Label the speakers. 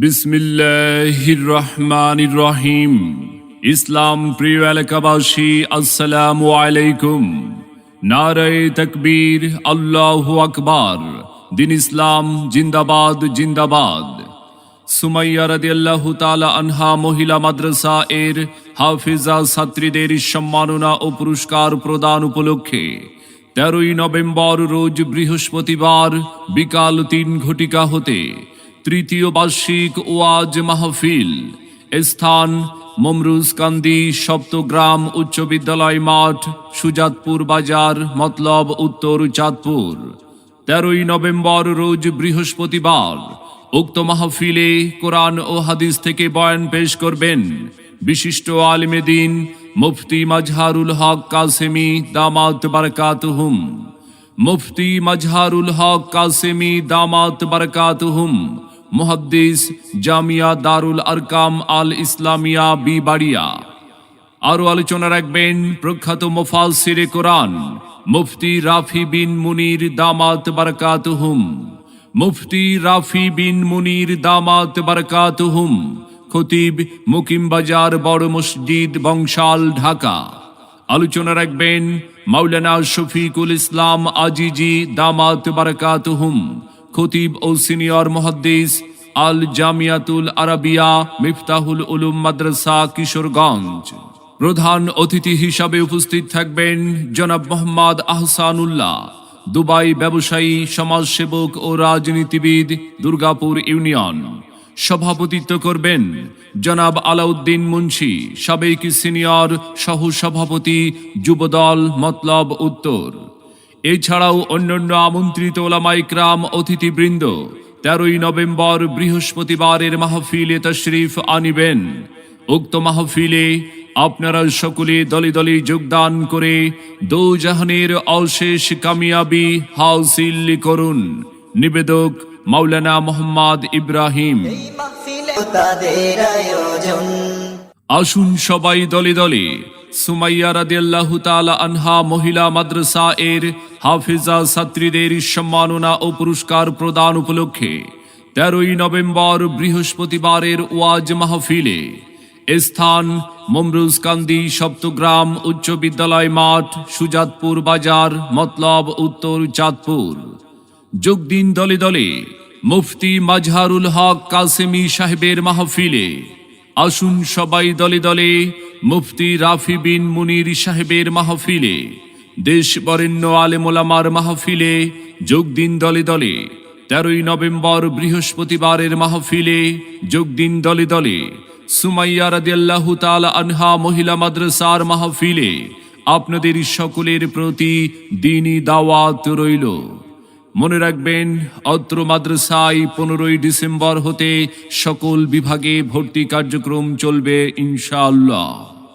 Speaker 1: বিসমিল্লাহির রহমানির রহিম ইসলাম প্রিয় এলাকাবাসী, আসসালামু আলাইকুম। নারায় তকবীর, আল্লাহু আকবার। দিন ইসলাম, জিন্দাবাদ জিন্দাবাদ। সুমাইয়া রাদিয়াল্লাহু তাআলা আনহা মহিলা মাদ্রাসা এর হাফিজা ছাত্রীদের সম্মাননা ও পুরস্কার প্রদান উপলক্ষে তেরোই নভেম্বর রোজ বৃহস্পতিবার বিকাল তিন ঘটিকা হতে তৃতীয় বার্ষিক ওয়াজ মাহফিল। স্থান মমরুজ কান্দি সপ্তগ্রাম উচ্চ বিদ্যালয় মাঠ, সুজাতপুর বাজার, মতলব উত্তর চাঁদপুর। তেরোই নভেম্বর রোজ বৃহস্পতিবার উক্ত মাহফিলে কোরআন ও হাদিস থেকে বয়ান পেশ করবেন বিশিষ্ট আলিমেদিন মুফতি মাজহারুল হক কাসেমি দামাত বারকাতুহুম। মুফতি মাজহারুল হক কাসেমি দামাত বারকাতুহুম। মুহাদ্দিস জামিয়া দারুল আরকাম আল ইসলামিয়া বি বাড়িয়া আরও আলোচনা রাখবেন প্রখ্যাত মোফাল সিরে কোরআন, মুফতি রাফি বিন মুনির দামাত বারকাতুহুম। মুফতি রাফি বিন মুনির দামাত বারকাতুহুম, খতিব মুকিম বাজার বড় মসজিদ বংশাল, ঢাকা। আলোচনা রাখবেন মাওলানা শফিকুল ইসলাম আজিজি দামাত বারকাতুহুম। খতিব ও সিনিয়র মুহাদ্দিস আল জামিয়াতুল আরাবিয়া মিফতাহুল উলুম মাদ্রাসা কিশোরগঞ্জ। প্রধান অতিথি হিসাবে উপস্থিত থাকবেন জনাব মোহাম্মদ আহসানুল্লাহ, দুবাই ব্যবসায়ী, সমাজসেবক ও রাজনীতিবিদ দুর্গাপুর ইউনিয়ন। সভাপতিত্ব করবেন জনাব আলাউদ্দিন মুন্সি, সাবেক সিনিয়র সহ সভাপতি যুবদল, মতলব উত্তর। এছাড়াও অন্যান্য আমন্ত্রিত ওলামাইকরাম অতিথিবৃন্দ তেরোই নভেম্বর বৃহস্পতিবারের মাহফিলে তশরিফ আনিবেন। উক্ত মাহফিলে আপনারা সকলে দলে দলে যোগদান করে দৌজাহানের অশেষ কামিয়াবি হাউসিল করুন। নিবেদক মাওলানা মোহাম্মদ ইব্রাহিম। আসুন সবাই দলে দলে সুমাইয়া আনহা মহিলা মাদ্রাসা এর হাফিজা ছাত্রীদের সম্মাননা ও পুরস্কার প্রদান উপলক্ষে তেরোই নভেম্বর বৃহস্পতিবারের ওয়াজ মাহফিলে স্থান মমরুজকান্দি সপ্তগ্রাম উচ্চ বিদ্যালয় মাঠ, সুজাতপুর বাজার, মতলব উত্তর চাঁদপুর। যোগ দিন দলে দলে মুফতি মাজহারুল হক কাসেমি সাহেবের মাহফিলে। আসুন সবাই দলে দলে মুফতি রাফি বিন মুনির সাহেবের মাহফিলে, দেশ বরেণ্য আলেমোলামার মাহফিলে যোগ দিন দলে দলে, তেরোই নভেম্বর বৃহস্পতিবারের মাহফিলে যোগ দিন দলে দলে, সুমাইয়া রাদিয়াল্লাহু তাআলা আনহা মহিলা মাদ্রাসার মাহফিলে আপনাদের সকলের প্রতি দিনই দাওয়াত রইল। মনে রাখবেন, অত্র মাদ্রাসায় পনেরোই ডিসেম্বর হতে সকল বিভাগে ভর্তি কার্যক্রম চলবে ইনশাআল্লাহ।